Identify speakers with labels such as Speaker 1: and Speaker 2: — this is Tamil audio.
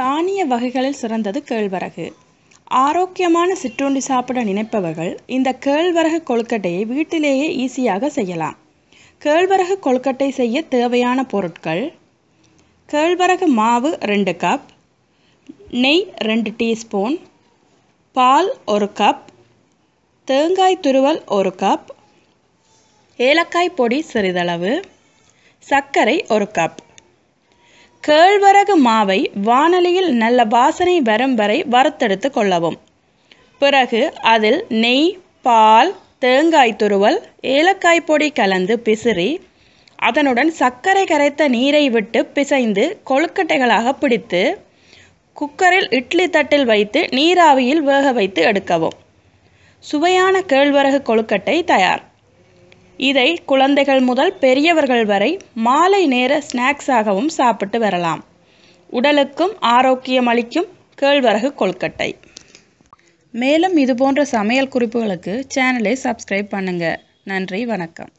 Speaker 1: தானிய வகைகளில் சிறந்தது கேழ்வரகு. ஆரோக்கியமான சிற்றுண்டி சாப்பிட நினைப்பவர்கள் இந்த கேழ்வரகு கொழுக்கட்டையை வீட்டிலேயே ஈஸியாக செய்யலாம். கேழ்வரகு கொழுக்கட்டை செய்ய தேவையான பொருட்கள் கேழ்வரகு மாவு ரெண்டு கப் நெய் ரெண்டு டீஸ்பூன் பால் ஒரு கப் தேங்காய் துருவல் ஒரு கப் ஏலக்காய் பொடி சிறிதளவு சர்க்கரை ஒரு கப் கேழ்வரகு மாவை வாணலியில் நல்ல வாசனை வரும் வரை வறுத்தெடுத்து கொள்ளவும். பிறகு அதில் நெய் பால் தேங்காய் துருவல் ஏலக்காய் பொடி கலந்து பிசிறி அதனுடன் சர்க்கரை கரைத்த நீரை விட்டு பிசைந்து கொழுக்கட்டைகளாக பிடித்து குக்கரில் இட்லி தட்டில் வைத்து நீராவியில் வேக வைத்து எடுக்கவும். சுவையான கேழ்வரகு கொழுக்கட்டை தயார். இதை குழந்தைகள் முதல் பெரியவர்கள் வரை மாலை நேர ஸ்நாக்ஸாகவும் சாப்பிட்டு வரலாம். உடலுக்கும் ஆரோக்கியம் அளிக்கும் கேழ்வரகு கொழுக்கட்டை. மேலும் இதுபோன்ற சமையல் குறிப்புகளுக்கு சேனலை சப்ஸ்கிரைப் பண்ணுங்கள் நன்றி வணக்கம்.